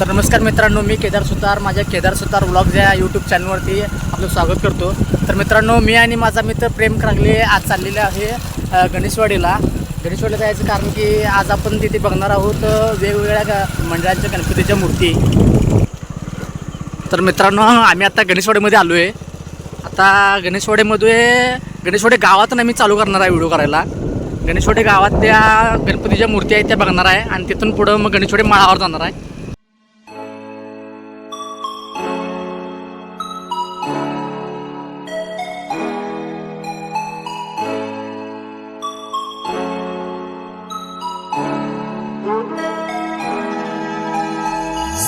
तर नमस्कार मित्रांनो मी केदार सुतार माझ्या केदार सुतार व्लॉग या यूट्यूब चॅनलवरती आपलं स्वागत करतो. तर मित्रांनो मी आणि माझा मित्र प्रेम क्रांगले आज चाललेले आहे गणेशवाडीला. गणेशवाडीला जायचं कारण की आज आपण तिथे बघणार आहोत वेगवेगळ्या ग- मंडळांच्या गणपतीच्या मूर्ती. तर मित्रांनो आम्ही आता गणेशवाडीमध्ये आलो आहे आता गणेशवाडीमध्ये गणेशवाडी गावातून आम्ही चालू करणार आहे व्हिडिओ करायला. गणेशवाडी गावात त्या गणपतीच्या मूर्ती आहेत त्या बघणार आहे आणि तिथून पुढं मग गणेशवाडी माळावर जाणार आहे.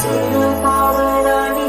सोनं पावलानी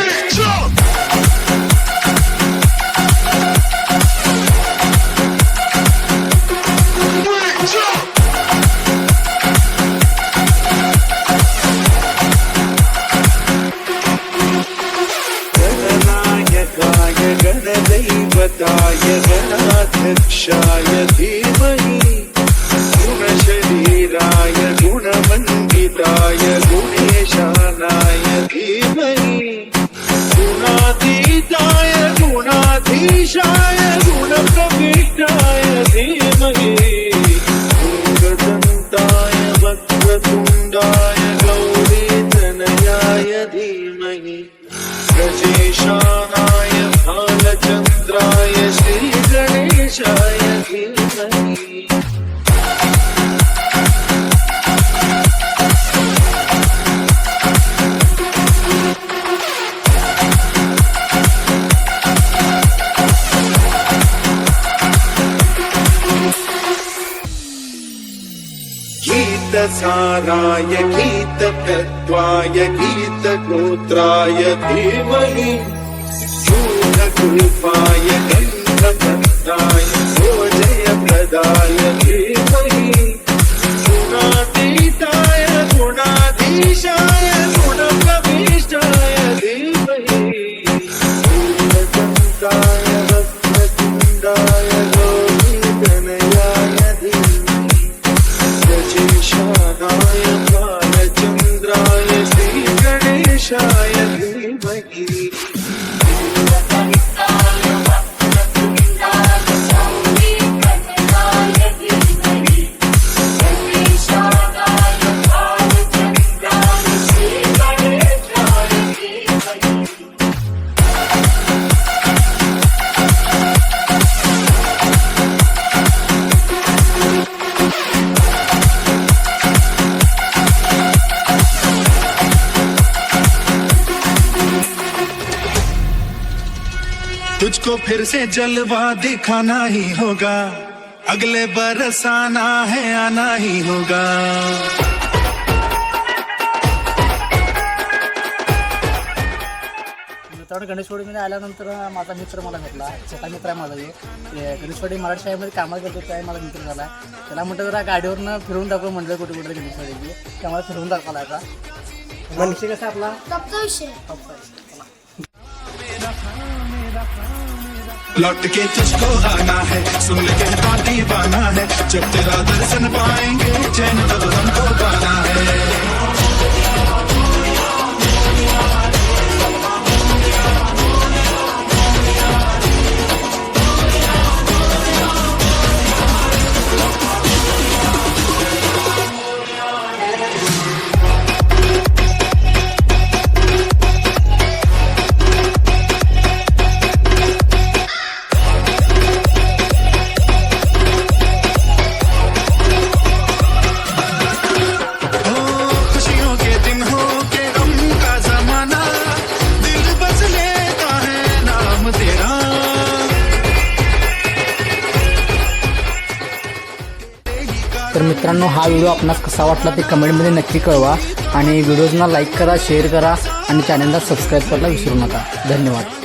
गुणातीताय गुणाधीशाय गुणप्रविष्टाय धीमहि। गुणदन्ताय वक्रतुण्डाय गीतसाराय गीतकत्वाय गीतगोत्राय धीमहि शूलकुल्पाय गन्धकर्ताय। तुझको फिर से जलवा दिखाना ही होगा। अगले बरस आना है आना ही होगा। मित्रांनो गणेशवाडीमध्ये आल्यानंतर माझा मित्र मला भेटला. छोटा मित्र आहे माझा एक. गणेशवाडी मराठी शाळेमध्ये कामाला गेलो त्यावेळी मला मित्र झाला. त्याला म्हटलं जरा गाडीवरनं फिरवून दाखव म्हटलं कुठे कुठे गणेशवाडीची. त्यामुळे फिरवून दाखवला आता. विषय कसा आहे आपला? लौट के तुझको आना है सुन ले कहता दीवाना है जब तेरा दर्शन पाएंगे चैन तब हमको तर मित्रांनो हा व्हिडिओ आपणास कसा वाटला ते कमेंटमध्ये नक्की कळवा. आणि व्हिडिओजना लाईक करा शेअर करा आणि चॅनलला सबस्क्राईब करायला विसरू नका. धन्यवाद.